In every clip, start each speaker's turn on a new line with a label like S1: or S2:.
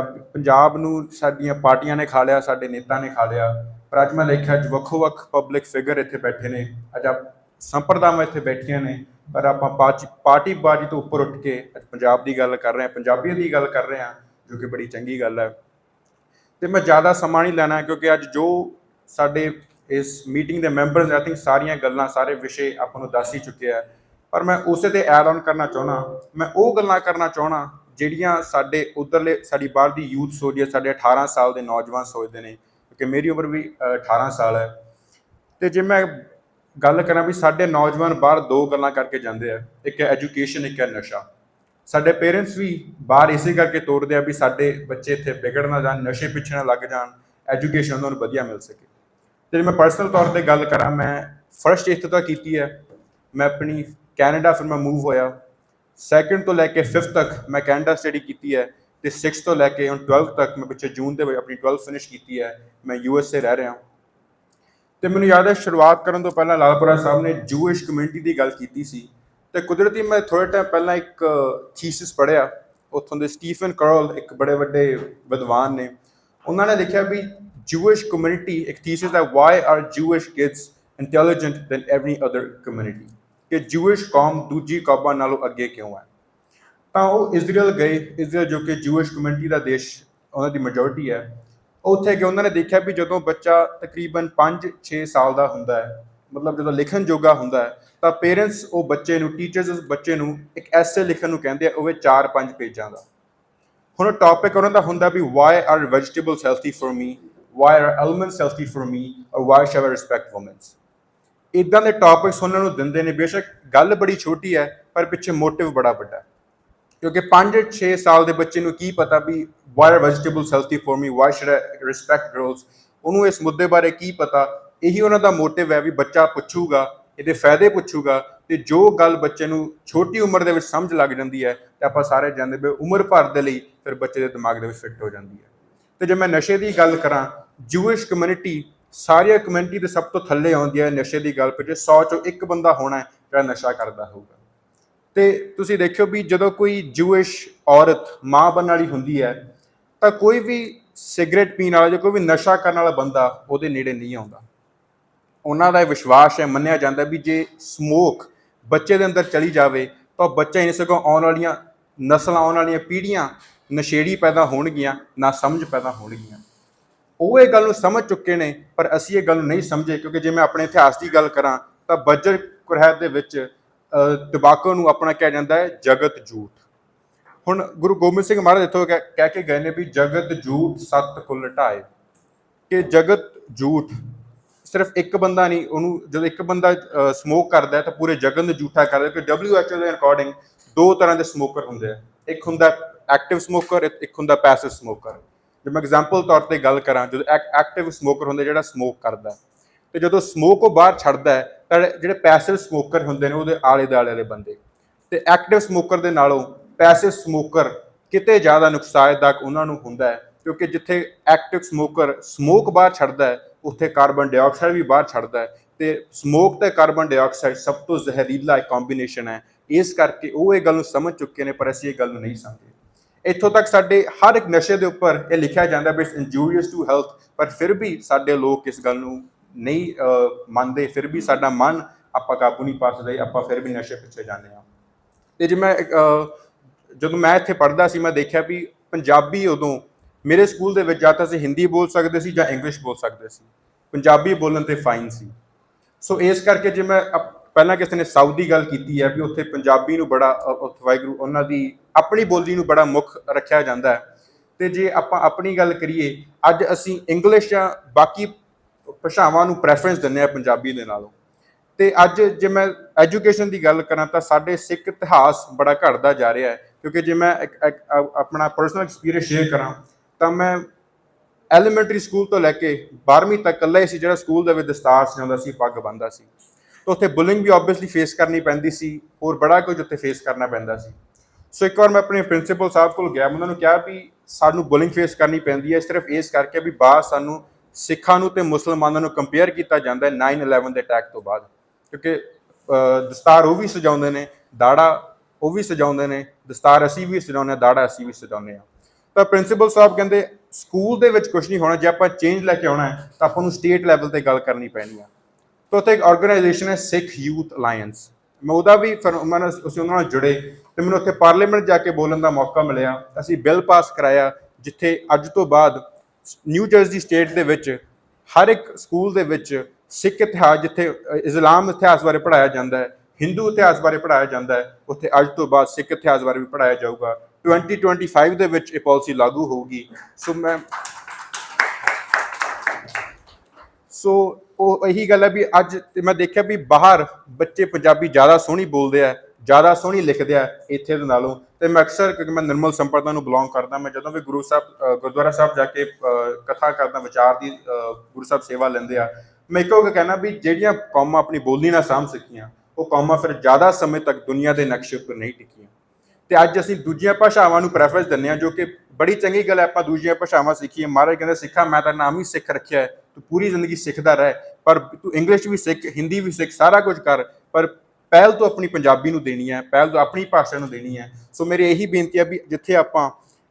S1: ਪੰਜਾਬ- ਨੂੰ ਸਾਡੀਆਂ ਪਾਰਟੀਆਂ ਨੇ ਖਾ ਲਿਆ, ਸਾਡੇ ਨੇਤਾ ਨੇ ਖਾ ਲਿਆ। ਪਰ ਅੱਜ ਮੈਂ ਦੇਖਿਆ ਅੱਜ ਵੱਖੋ-ਵੱਖ ਪਬਲਿਕ ਫਿਗਰ ਇੱਥੇ ਬੈਠੇ ਨੇ। ਅੱਜ ਆਪ ਸੰਪਰਦਾਵਾਂ ਇੱਥੇ ਬੈਠੀਆਂ ਨੇ। ਪਰ ਆਪਾਂ ਪਾਰਟੀ ਪਾਰਟੀ ਬਾਜੀ ਤੋਂ ਉੱਪਰ ਉੱਠ ਕੇ ਅੱਜ ਪੰਜਾਬ ਦੀ ਗੱਲ ਕਰ ਰਹੇ ਹਾਂ ਪੰਜਾਬੀਅਤ ਦੀ ਗੱਲ ਕਰ ਰਹੇ ਹਾਂ, ਜੋ ਕਿ ਬੜੀ ਚੰਗੀ ਗੱਲ ਹੈ। ਤੇ ਮੈਂ ਜ਼ਿਆਦਾ ਸਮਾਂ ਨਹੀਂ ਲੈਣਾ, ਕਿਉਂਕਿ ਅੱਜ ਜੋ ਸਾਡੇ ਇਸ ਮੀਟਿੰਗ ਦੇ ਮੈਂਬਰਸ ਆਈ ਥਿੰਕ ਸਾਰੀਆਂ ਗੱਲਾਂ, ਸਾਰੇ ਵਿਸ਼ੇ ਆਪਾਂ ਨੂੰ ਦੱਸ ਹੀ ਚੁੱਕੇ ਆ। ਪਰ ਮੈਂ ਉਸੇ ਤੇ ਐਡ ਆਨ ਕਰਨਾ ਚਾਹਣਾ ਮੈਂ ਉਹ ਗੱਲਾਂ ਕਰਨਾ ਚਾਹਣਾ ਜਿਹੜੀਆਂ ਸਾਡੇ ਉਧਰਲੇ ਸਾਡੀ ਬਾਹਰ ਦੀ ਯੂਥ ਸੋਚਦੀ ਹੈ ਸਾਡੇ 18 ਸਾਲ ਦੇ ਨੌਜਵਾਨ ਸੋਚਦੇ ਨੇ ਕਿਉਂਕਿ ਮੇਰੀ ਉਮਰ ਵੀ ਅ, 18 ਸਾਲ ਹੈ। ਤੇ ਜੇ ਮੈਂ ਗੱਲ ਕਰਾਂ ਵੀ ਸਾਡੇ ਨੌਜਵਾਨ ਬਾਹਰ ਦੋ ਗੱਲਾਂ ਕਰਕੇ ਜਾਂਦੇ ਆ ਇੱਕ ਹੈ ਐਜੂਕੇਸ਼ਨ ਇੱਕ ਹੈ ਨਸ਼ਾ। ਸਾਡੇ ਪੇਰੈਂਟਸ ਵੀ ਬਾਹਰ ਇਸੇ ਕਰਕੇ ਤੋਰਦੇ ਆ ਵੀ ਸਾਡੇ ਬੱਚੇ ਇੱਥੇ ਵਿਗੜ ਨਾ ਜਾਣ ਨਸ਼ੇ ਪਿੱਛੇ ਨਾ ਲੱਗ ਜਾਣ ਐਜੂਕੇਸ਼ਨ ਉਹਨਾਂ ਨੂੰ ਵਧੀਆ ਮਿਲ ਸਕੇ। ਤੇ ਜੇ ਮੈਂ ਪਰਸਨਲ ਤੌਰ ਤੇ ਗੱਲ ਕਰਾਂ ਮੈਂ ਫਰਸਟ ਇੱਥੇ ਤੱਕ ਕੀਤੀ ਹੈ ਮੈਂ ਆਪਣੀ ਕੈਨੇਡਾ ਫਿਰ ਮੈਂ ਮੂਵ ਹੋਇਆ। ਸੈਕੰਡ ਤੋਂ ਲੈ ਕੇ 5th ਤੱਕ ਮੈਂ ਕੈਨੇਡਾ ਸਟੱਡੀ ਕੀਤੀ ਹੈ ਤੇ 6th ਤੋਂ ਲੈ ਕੇ ਹੁਣ 12th ਤੱਕ ਮੈਂ ਪਿੱਛੇ ਜੂਨ ਦੇ ਵਿੱਚ ਆਪਣੀ 12th ਫਿਨਿਸ਼ ਕੀਤੀ ਹੈ, ਮੈਂ ਯੂ ਐਸ ਏ ਰਹਿ ਰਿਹਾ ਤੇ ਮੈਨੂੰ ਯਾਦ ਹੈ ਸ਼ੁਰੂਆਤ ਕਰਨ ਤੋਂ ਪਹਿਲਾਂ ਲਾਲਪੁਰਾ ਸਾਹਿਬ ਨੇ ਜੂਇਸ਼ ਕਮਿਊਨਿਟੀ ਦੀ ਗੱਲ ਕੀਤੀ ਸੀ ਤੇ ਕੁਦਰਤੀ ਮੈਂ ਥੋੜੇ ਟਾਈਮ ਪਹਿਲਾਂ ਇੱਕ ਥੀਸਿਸ ਪੜ੍ਹਿਆ, ਉੱਥੋਂ ਦੇ ਸਟੀਫਨ ਕਰਲ ਇੱਕ ਬੜੇ ਵੱਡੇ ਵਿਦਵਾਨ ਨੇ। ਉਹਨਾਂ ਨੇ ਲਿਖਿਆ ਵੀ ਜੂਇਸ਼ ਕਮਿਊਨਿਟੀ ਇੱਕ ਥੀਸਿਸ ਹੈ why are Jewish kids intelligent than every other community ਕਿ ਜੂਇਸ਼ ਕੌਮ ਦੂਜੀ ਕੌਮਾਂ ਨਾਲੋਂ ਅੱਗੇ ਕਿਉਂ ਹੈ? ਤਾਂ ਉਹ ਇਜ਼ਰਾਈਲ ਗਏ ਇਜ਼ਰਾਈਲ ਜੋ ਕਿ ਜੂਇਸ਼ ਕਮਿਊਨਿਟੀ ਦਾ ਦੇਸ਼, ਉਹਨਾਂ ਦੀ ਮੈਜੋਰਟੀ ਹੈ, ਉੱਥੇ ਕਿ ਉਹਨਾਂ ਨੇ ਦੇਖਿਆ ਵੀ ਜਦੋਂ ਬੱਚਾ ਤਕਰੀਬਨ 5-6 ਸਾਲ ਦਾ ਹੁੰਦਾ ਹੈ, ਮਤਲਬ ਜਦੋਂ ਲਿਖਣ ਜੋਗਾ ਹੁੰਦਾ ਹੈ, ਤਾਂ ਪੇਰੈਂਟਸ ਉਹ ਬੱਚੇ ਨੂੰ ਟੀਚਰਸ ਉਸ ਬੱਚੇ ਨੂੰ ਇੱਕ ਐਸੇ ਲਿਖਣ ਨੂੰ ਕਹਿੰਦੇ ਆ, ਉਹ ਵੀ 4-5 ਪੇਜਾਂ ਦਾ। ਹੁਣ ਟੌਪਿਕ ਉਹਨਾਂ ਦਾ ਹੁੰਦਾ ਵੀ why are vegetables healthy for me why are elements healthy for me or why shall I respect womens ਇਦਾਂ ਦੇ ਟੌਪਿਕਸ ਉਹਨਾਂ ਨੂੰ ਦਿੰਦੇ ਨੇ, ਬੇਸ਼ੱਕ ਗੱਲ ਬੜੀ ਛੋਟੀ ਹੈ, ਪਰ ਪਿੱਛੇ ਮੋਟਿਵ ਬੜਾ ਵੱਡਾ ਹੈ। ਕਿਉਂਕਿ 5-6 ਸਾਲ ਦੇ ਬੱਚੇ ਨੂੰ ਕੀ ਪਤਾ ਵੀ why are vegetables healthy for me why should I respect girls ਉਹਨੂੰ ਇਸ ਮੁੱਦੇ ਬਾਰੇ ਕੀ ਪਤਾ? ਇਹੀ ਉਹਨਾਂ ਦਾ ਮੋਟਿਵ ਹੈ ਵੀ ਬੱਚਾ ਪੁੱਛੂਗਾ, ਇਹਦੇ ਫਾਇਦੇ ਪੁੱਛੂਗਾ, ਤੇ ਜੋ ਗੱਲ ਬੱਚੇ ਨੂੰ ਛੋਟੀ ਉਮਰ ਦੇ ਵਿੱਚ ਸਮਝ ਲੱਗ ਜਾਂਦੀ ਹੈ, ਤੇ ਆਪਾਂ ਸਾਰੇ ਜਾਣਦੇ ਵੀ ਉਮਰ ਭਰ ਦੇ ਲਈ ਫਿਰ ਬੱਚੇ ਦੇ ਦਿਮਾਗ ਦੇ ਵਿੱਚ ਫਿੱਟ ਹੋ ਜਾਂਦੀ ਹੈ। ਤੇ ਜੇ ਮੈਂ ਨਸ਼ੇ ਦੀ ਗੱਲ ਕਰਾਂ ਜੂਇਸ਼ ਕਮਿਊਨਿਟੀ ਸਾਰੀਆਂ ਕਮਿਊਨਿਟੀ ਦੇ ਸਭ ਤੋਂ ਥੱਲੇ ਆਉਂਦੀ ਹੈ ਨਸ਼ੇ ਦੀ ਗੱਲ ਪਿੱਛੇ 100 ਚੋਂ ਇੱਕ ਬੰਦਾ ਹੋਣਾ ਹੈ, ਜਿਹੜਾ ਨਸ਼ਾ ਕਰਦਾ ਹੋਊਗਾ। ਤੇ ਤੁਸੀਂ ਦੇਖਿਓ ਵੀ ਜਦੋਂ ਕੋਈ ਜੂਇਸ਼ ਔਰਤ ਮਾਂ ਬਣਨ ਵਾਲੀ ਹੁੰਦੀ ਹੈ, ਤਾਂ ਕੋਈ ਵੀ ਸਿਗਰਟ ਪੀਣ ਵਾਲਾ ਜਾਂ ਕੋਈ ਵੀ ਨਸ਼ਾ ਕਰਨ ਵਾਲਾ ਬੰਦਾ ਉਹਦੇ ਨੇੜੇ ਨਹੀਂ ਆਉਂਦਾ। ਉਹਨਾਂ ਦਾ ਇਹ ਵਿਸ਼ਵਾਸ ਹੈ, ਮੰਨਿਆ ਜਾਂਦਾ ਵੀ ਜੇ ਸਮੋਕ ਬੱਚੇ ਦੇ ਅੰਦਰ ਚਲੀ ਜਾਵੇ, ਤਾਂ ਉਹ ਬੱਚਾ ਹੀ ਨਹੀਂ ਸਗੋਂ ਆਉਣ ਵਾਲੀਆਂ ਨਸਲਾਂ, ਆਉਣ ਵਾਲੀਆਂ ਪੀੜ੍ਹੀਆਂ ਨਸ਼ੇੜੀ ਪੈਦਾ ਹੋਣਗੀਆਂ, ਨਾ ਸਮਝ ਪੈਦਾ ਹੋਣਗੀਆਂ। ਉਹ ਇਹ ਗੱਲ ਨੂੰ ਸਮਝ ਚੁੱਕੇ ਨੇ ਪਰ ਅਸੀਂ ਇਹ ਗੱਲ ਨੂੰ ਨਹੀਂ ਸਮਝੇ ਕਿਉਂਕਿ ਜੇ ਮੈਂ ਆਪਣੇ ਇਤਿਹਾਸ ਦੀ ਗੱਲ ਕਰਾਂ ਤਾਂ ਬੱਜਰ ਕੁਰਹਿਤ ਦੇ ਵਿੱਚ ਅਹ, ਨੂੰ ਆਪਣਾ ਕਿਹਾ ਜਾਂਦਾ ਹੈ ਜਗਤ ਜੂਠ ਹੁਣ ਗੁਰੂ ਗੋਬਿੰਦ ਸਿੰਘ ਮਹਾਰਾਜ ਇੱਥੋਂ ਕਹਿ ਕੇ ਗਏ ਨੇ ਵੀ ਜਗਤ ਜੂਠ ਸਤ ਕੁਲ ਢਾਏ। ਕਿ ਜਗਤ ਜੂਠ ਸਿਰਫ ਇੱਕ ਬੰਦਾ ਨਹੀਂ ਉਹਨੂੰ ਜਦੋਂ ਇੱਕ ਬੰਦਾ ਸਮੋਕ ਕਰਦਾ ਹੈ ਤਾਂ ਪੂਰੇ ਜਗਤ ਨੂੰ ਜੂਠਾ ਕਰਦਾ ਕਿ WHO ਦੇ ਅਕੋਰਡਿੰਗ ਦੋ ਤਰ੍ਹਾਂ ਦੇ ਸਮੋਕਰ ਹੁੰਦੇ ਆ। ਇੱਕ ਹੁੰਦਾ ਐਕਟਿਵ ਸਮੋਕਰ ਇੱਕ ਹੁੰਦਾ ਪੈਸਿਵ ਸਮੋਕਰ ਜੇ ਮੈਂ ਐਗਜ਼ਾਮਪਲ ਤੌਰ ਤੇ ਗੱਲ ਕਰਾਂ ਜਦੋਂ ਐਕਟਿਵ ਸਮੋਕਰ ਹੁੰਦਾ ਜਿਹੜਾ ਸਮੋਕ ਕਰਦਾ ਹੈ, ਤੇ ਜਦੋਂ ਸਮੋਕ ਉਹ ਬਾਹਰ ਛੱਡਦਾ ਹੈ ਤਾਂ ਜਿਹੜੇ ਪੈਸਿਵ ਸਮੋਕਰ ਹੁੰਦੇ ਨੇ ਉਹਦੇ ਆਲੇ ਦੁਆਲੇ ਵਾਲੇ ਬੰਦੇ। ਤੇ ਐਕਟਿਵ ਸਮੋਕਰ ਦੇ ਨਾਲੋਂ ਪੈਸਿਵ ਸਮੋਕਰ ਕਿਤੇ ਜ਼ਿਆਦਾ ਨੁਕਸਾਨਦਾਇਕ ਉਹਨਾਂ ਨੂੰ ਹੁੰਦਾ ਹੈ ਕਿਉਂਕਿ ਜਿੱਥੇ ਐਕਟਿਵ ਸਮੋਕਰ ਸਮੋਕ ਬਾਹਰ ਛੱਡਦਾ ਹੈ ਉੱਥੇ ਕਾਰਬਨ ਡਾਈਆਕਸਾਈਡ ਵੀ ਬਾਹਰ ਛੱਡਦਾ ਹੈ। ਤੇ ਸਮੋਕ ਤੇ ਕਾਰਬਨ ਡਾਈਆਕਸਾਈਡ ਸਭ ਤੋਂ ਜ਼ਹਿਰੀਲਾ ਇੱਕ ਕੰਬੀਨੇਸ਼ਨ ਹੈ। ਇਸ ਕਰਕੇ ਉਹ ਇਹ ਗੱਲ ਨੂੰ ਸਮਝ ਚੁੱਕੇ ਨੇ ਪਰ ਅਸੀਂ ਇਹ ਗੱਲ ਨੂੰ ਨਹੀਂ ਸਮਝੇ ਇੱਥੋਂ ਤੱਕ ਸਾਡੇ ਹਰ ਇੱਕ ਨਸ਼ੇ ਦੇ ਉੱਪਰ ਇਹ ਲਿਖਿਆ ਜਾਂਦਾ ਵੀ ਇਟਸ ਇੰਜੂਰੀਅਸ ਟੂ ਹੈਲਥ ਪਰ ਫਿਰ ਵੀ ਸਾਡੇ ਲੋਕ ਇਸ ਗੱਲ ਨੂੰ ਨਹੀਂ ਮੰਨਦੇ, ਫਿਰ ਵੀ ਸਾਡਾ ਮਨ ਆਪਾਂ ਕਾਬੂ ਨਹੀਂ ਪਾ ਸਕਦੇ, ਆਪਾਂ ਫਿਰ ਵੀ ਨਸ਼ੇ ਪਿੱਛੇ ਜਾਂਦੇ ਹਾਂ। ਤੇ ਜੇ ਮੈਂ ਜਦੋਂ ਮੈਂ ਇੱਥੇ ਪੜ੍ਹਦਾ ਸੀ, ਮੈਂ ਦੇਖਿਆ ਵੀ ਪੰਜਾਬੀ ਉਦੋਂ ਮੇਰੇ ਸਕੂਲ ਦੇ ਵਿੱਚ ਜਾਂ ਤਾਂ ਅਸੀਂ ਹਿੰਦੀ ਬੋਲ ਸਕਦੇ ਸੀ ਜਾਂ ਇੰਗਲਿਸ਼ ਬੋਲ ਸਕਦੇ ਸੀ। ਪੰਜਾਬੀ ਬੋਲਣ ਤੇ ਫਾਈਨ ਸੀ। ਸੋ ਇਸ ਕਰਕੇ ਜੇ ਮੈਂ ਅਪ- ਪਹਿਲਾਂ ਕਿਸੇ ਨੇ ਸਾਊਥ ਦੀ ਗੱਲ ਕੀਤੀ ਹੈ ਵੀ ਉੱਥੇ ਪੰਜਾਬੀ ਨੂੰ ਬੜਾ ਉੱਥੇ ਵਾਹਿਗੁਰੂ ਉਹਨਾਂ ਦੀ ਆਪਣੀ ਬੋਲੀ ਨੂੰ ਬੜਾ ਮੁੱਖ ਰੱਖਿਆ ਜਾਂਦਾ ਹੈ। ਤੇ ਜੇ ਆਪਾਂ ਆਪਣੀ ਗੱਲ ਕਰੀਏ, ਅੱਜ ਅਸੀਂ ਇੰਗਲਿਸ਼ ਜਾਂ ਬਾਕੀ ਭਾਸ਼ਾਵਾਂ ਨੂੰ ਪ੍ਰੈਫਰੈਂਸ ਦਿੰਦੇ ਆ ਪੰਜਾਬੀ ਦੇ ਨਾਲੋਂ। ਤੇ ਅੱਜ ਜੇ ਮੈਂ ਐਜੂਕੇਸ਼ਨ ਦੀ ਗੱਲ ਕਰਾਂ ਤਾਂ ਸਾਡੇ ਸਿੱਖ ਇਤਿਹਾਸ ਬੜਾ ਘਟਦਾ ਜਾ ਰਿਹਾ ਹੈ। ਕਿਉਂਕਿ ਜੇ ਮੈਂ ਇੱਕ- ਆਪਣਾ ਪਰਸਨਲ ਐਕਸਪੀਰੀਅੰਸ ਸ਼ੇਅਰ ਕਰਾਂ, ਤਾਂ ਮੈਂ ਐਲੀਮੈਂਟਰੀ ਸਕੂਲ ਤੋਂ ਲੈ ਕੇ 12ਵੀਂ ਤੱਕ ਇਕੱਲਾ ਹੀ ਸੀ ਜਿਹੜਾ ਸਕੂਲ ਦੇ ਵਿੱਚ ਦਸਤਾਰ ਸਜਾਉਂਦਾ ਸੀ, ਪੱਗ ਬੰਨਦਾ ਸੀ। ਤਾਂ ਉੱਥੇ ਬੁਲਿੰਗ ਵੀ ਆਬਵੀਅਸਲੀ ਫੇਸ ਕਰਨੀ ਪੈਂਦੀ ਸੀ, ਹੋਰ ਬੜਾ ਕੁਝ ਉੱਥੇ ਫੇਸ ਕਰਨਾ ਪੈਂਦਾ ਸੀ। ਸੋ ਇੱਕ ਵਾਰ ਮੈਂ ਆਪਣੇ ਪ੍ਰਿੰਸੀਪਲ ਸਾਹਿਬ ਕੋਲ ਗਿਆ ਉਹਨਾਂ ਨੂੰ ਕਿਹਾ ਵੀ ਸਾਨੂੰ ਬੁਲਿੰਗ ਫੇਸ ਕਰਨੀ ਪੈਂਦੀ ਹੈ, ਸਿਰਫ ਇਸ ਕਰਕੇ ਵੀ ਬਾਹਰ ਸਾਨੂੰ ਸਿੱਖਾਂ ਨੂੰ ਤੇ ਮੁਸਲਮਾਨਾਂ ਨੂੰ ਕੰਪੇਅਰ ਕੀਤਾ ਜਾਂਦਾ ਹੈ 9/11 ਦੇ ਅਟੈਕ ਤੋਂ ਬਾਅਦ। ਕਿਉਂਕਿ ਦਸਤਾਰ ਉਹ ਵੀ ਸਜਾਉਂਦੇ ਨੇ, ਦਾੜਾ ਉਹ ਵੀ ਸਜਾਉਂਦੇ ਨੇ, ਦਸਤਾਰ ਅਸੀਂ ਵੀ ਸਜਾਉਂਦੇ ਹਾਂ, ਦਾੜਾ ਅਸੀਂ ਵੀ ਸਜਾਉਂਦੇ ਹਾਂ। ਤਾਂ ਪ੍ਰਿੰਸੀਪਲ ਸਾਹਿਬ ਕਹਿੰਦੇ ਸਕੂਲ ਦੇ ਵਿੱਚ ਕੁਝ ਨਹੀਂ ਹੋਣਾ, ਜੇ ਆਪਾਂ ਚੇਂਜ ਲੈ ਕੇ ਆਉਣਾ ਹੈ, ਤਾਂ ਆਪਾਂ ਨੂੰ ਸਟੇਟ ਲੈਵਲ ਤੇ ਗੱਲ ਕਰਨੀ ਪੈਣੀ ਆ ਤਾਂ ਉੱਥੇ ਇੱਕ ਆਰਗੇਨਾਈਜੇਸ਼ਨ ਹੈ ਸਿੱਖ ਯੂਥ ਅਲਾਈਅੰਸ ਮੈਂ ਉਹਦਾ ਵੀ ਫਿਰ ਉਹਨਾਂ ਅਸੀਂ ਉਹਨਾਂ ਨਾਲ ਜੁੜੇ ਤੇ ਮੈਨੂੰ ਉੱਥੇ ਪਾਰਲੀਮੈਂਟ ਜਾ ਕੇ ਬੋਲਣ ਦਾ ਮੌਕਾ ਮਿਲਿਆ। ਅਸੀਂ ਬਿੱਲ ਪਾਸ ਕਰਾਇਆ ਜਿੱਥੇ ਅੱਜ ਤੋਂ ਬਾਅਦ ਨਿਊ ਜਰਸੀ ਸਟੇਟ ਦੇ ਵਿੱਚ ਹਰ ਇੱਕ ਸਕੂਲ ਦੇ ਵਿੱਚ ਸਿੱਖ ਇਤਿਹਾਸ ਜਿੱਥੇ ਅ, ਇਸਲਾਮ ਇਤਿਹਾਸ ਬਾਰੇ ਪੜਾਇਆ ਜਾਂਦਾ ਹੈ ਹਿੰਦੂ ਇਤਿਹਾਸ ਬਾਰੇ ਪੜਾਇਆ ਜਾਂਦਾ ਹੈ ਉੱਥੇ ਅੱਜ ਤੋਂ ਬਾਅਦ ਸਿੱਖ ਇਤਿਹਾਸ ਬਾਰੇ ਵੀ ਪੜਾਇਆ ਜਾਊਗਾ। 2025 ਦੇ ਵਿੱਚ ਇਹ ਪਾਲਿਸੀ ਲਾਗੂ ਹੋਊਗੀ। ਸੋ ਮੈਂ ਸੋ ਉਹ ਇਹੀ ਗੱਲ ਹੈ ਵੀ ਅੱਜ ਮੈਂ ਦੇਖਿਆ ਵੀ ਬਾਹਰ ਬੱਚੇ ਪੰਜਾਬੀ ਜ਼ਿਆਦਾ ਸੋਹਣੀ ਬੋਲਦੇ ਆ, ਜ਼ਿਆਦਾ ਸੋਹਣੀ ਲਿਖਦੇ ਆ, ਇੱਥੇ ਦੇ ਨਾਲੋਂ। ਤੇ ਮੈਂ ਅਕਸਰ ਕਿਉਂਕਿ ਮੈਂ ਨਿਰਮਲ ਸੰਪਰਦਾ ਨੂੰ ਬਿਲੋਂਗ ਕਰਦਾ, ਮੈਂ ਜਦੋਂ ਵੀ ਗੁਰੂ ਸਾਹਿਬ ਗੁਰਦੁਆਰਾ ਸਾਹਿਬ ਜਾ ਕੇ ਕਥਾ ਕਰਦਾ, ਵਿਚਾਰ ਦੀ ਗੁਰੂ ਸਾਹਿਬ ਸੇਵਾ ਲੈਂਦੇ ਆ, ਮੈਂ ਇੱਕੋ ਗੱਲ ਕਹਿਣਾ ਵੀ ਜਿਹੜੀਆਂ ਕੌਮਾਂ ਆਪਣੀ ਬੋਲੀ ਨਾਲ ਸਾਂਭ ਸਕੀਆਂ, ਉਹ ਕੌਮਾਂ ਫਿਰ ਜ਼ਿਆਦਾ ਸਮੇਂ ਤੱਕ ਦੁਨੀਆ ਦੇ ਨਕਸ਼ੇ ਉੱਪਰ ਨਹੀਂ ਟਿਕੀਆਂ। ਤੇ ਅੱਜ ਅਸੀਂ ਦੂਜੀਆਂ ਭਾਸ਼ਾਵਾਂ ਨੂੰ ਪ੍ਰੈਫਰੈਂਸ ਦਿੰਦੇ ਹਾਂ ਜੋ ਕਿ ਬੜੀ ਚੰਗੀ ਗੱਲ ਹੈ, ਆਪਾਂ ਦੂਜੀਆਂ ਭਾਸ਼ਾਵਾਂ ਸਿੱਖੀਏ ਮਹਾਰਾਜ ਕਹਿੰਦੇ, ਸਿੱਖਾ, ਮੈਂ ਤਾਂ ਨਾਮ ਹੀ ਸਿੱਖ ਰੱਖਿਆ ਹੈ। ਤੂੰ ਪੂਰੀ ਜ਼ਿੰਦਗੀ ਸਿੱਖਦਾ ਰਹਿ, ਪਰ ਤੂੰ ਇੰਗਲਿਸ਼ ਵੀ ਸਿੱਖ ਹਿੰਦੀ ਵੀ ਸਿੱਖ, ਸਾਰਾ ਕੁਝ ਕਰ, ਪਰ ਪਹਿਲ ਤੋਂ ਆਪਣੀ ਪੰਜਾਬੀ ਨੂੰ ਦੇਣੀ ਹੈ, ਪਹਿਲ ਤੋਂ ਆਪਣੀ ਭਾਸ਼ਾ ਨੂੰ ਦੇਣੀ ਹੈ। ਸੋ ਮੇਰੀ ਇਹੀ ਬੇਨਤੀ ਹੈ ਵੀ ਜਿੱਥੇ ਆਪਾਂ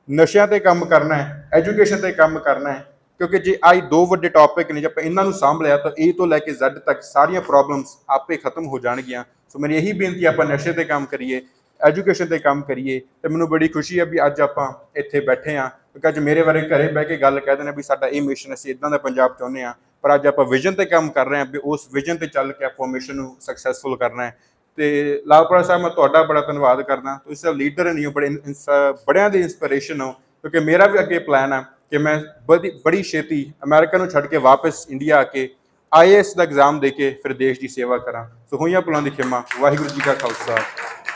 S1: ਨਸ਼ਿਆਂ ਤੇ ਕੰਮ ਕਰਨਾ ਹੈ ਐਜੂਕੇਸ਼ਨ ਤੇ ਕੰਮ ਕਰਨਾ ਹੈ, ਕਿਉਂਕਿ ਜੇ ਆਈ ਦੋ ਵੱਡੇ ਟੌਪਿਕ ਨੇ, ਜੇ ਆਪਾਂ ਇਹਨਾਂ ਨੂੰ ਸਾਂਭ ਲਿਆ, ਤਾਂ A ਤੋਂ ਲੈ ਕੇ Z ਤੱਕ ਸਾਰੀਆਂ ਪ੍ਰੋਬਲਮਸ ਆਪੇ ਖਤਮ ਹੋ ਜਾਣਗੀਆਂ। ਸੋ ਮੇਰੀ ਇਹੀ ਬੇਨਤੀ ਆਪਾਂ ਨਸ਼ੇ ਤੇ ਕੰਮ ਕਰੀਏ ਐਜੂਕੇਸ਼ਨ ਤੇ ਕੰਮ ਕਰੀਏ ਤੇ ਮੈਨੂੰ ਬੜੀ ਖੁਸ਼ੀ ਹੈ ਵੀ ਅੱਜ ਆਪਾਂ ਇੱਥੇ ਬੈਠੇ ਆ ਕਿਉਂਕਿ ਅੱਜ ਮੇਰੇ ਬਾਰੇ ਘਰੇ ਬਹਿ ਕੇ ਗੱਲ ਕਹਿ ਦਿੰਦੇ ਵੀ ਸਾਡਾ ਇਹ ਮਿਸ਼ਨ ਅਸੀਂ ਇਦਾਂ ਦਾ ਪੰਜਾਬ ਚਾਹੁੰਦੇ ਆ ਪਰ ਅੱਜ ਆਪਾਂ ਵਿਜ਼ਨ ਤੇ ਕੰਮ ਕਰ ਰਹੇ ਆ ਵੀ ਉਸ ਵਿਜ਼ਨ ਤੇ ਚੱਲ ਕੇ ਆਪਾਂ ਮਿਸ਼ਨ ਨੂੰ ਸਕਸੈਸਫੁਲ ਕਰਨਾ ਹੈ। ਤੇ ਲਾਲਪੁਰਾ ਸਾਹਿਬ, ਮੈਂ ਤੁਹਾਡਾ ਬੜਾ ਧੰਨਵਾਦ ਕਰਦਾ। ਤੁਸੀਂ ਸਭ ਲੀਡਰ ਨਹੀਂ ਹੋ ਬੜੇ ਇਨਸ- ਬੜਿਆਂ ਦੀ ਇਨਸਪੀਰੇਸ਼ਨ ਹੋ, ਕਿਉਂਕਿ ਮੇਰਾ ਵੀ ਅੱਗੇ ਪਲਾਨ ਆ ਕਿ ਮੈਂ ਬੜੀ ਬੜੀ ਛੇਤੀ ਅਮਰੀਕਾ ਨੂੰ ਛੱਡ ਕੇ ਵਾਪਸ ਇੰਡੀਆ ਆ ਕੇ ਆਈਏਐਸ ਦਾ ਐਗਜ਼ਾਮ ਦੇ ਕੇ ਫਿਰ ਦੇਸ਼ ਦੀ ਸੇਵਾ ਕਰਾਂ। ਸੋ ਹੋਈਆਂ ਪੁਲਾਂ ਦੀ ਖਿਮਾ। ਵਾਹਿਗੁਰੂ ਜੀ ਕਾ ਖਾਲਸਾ।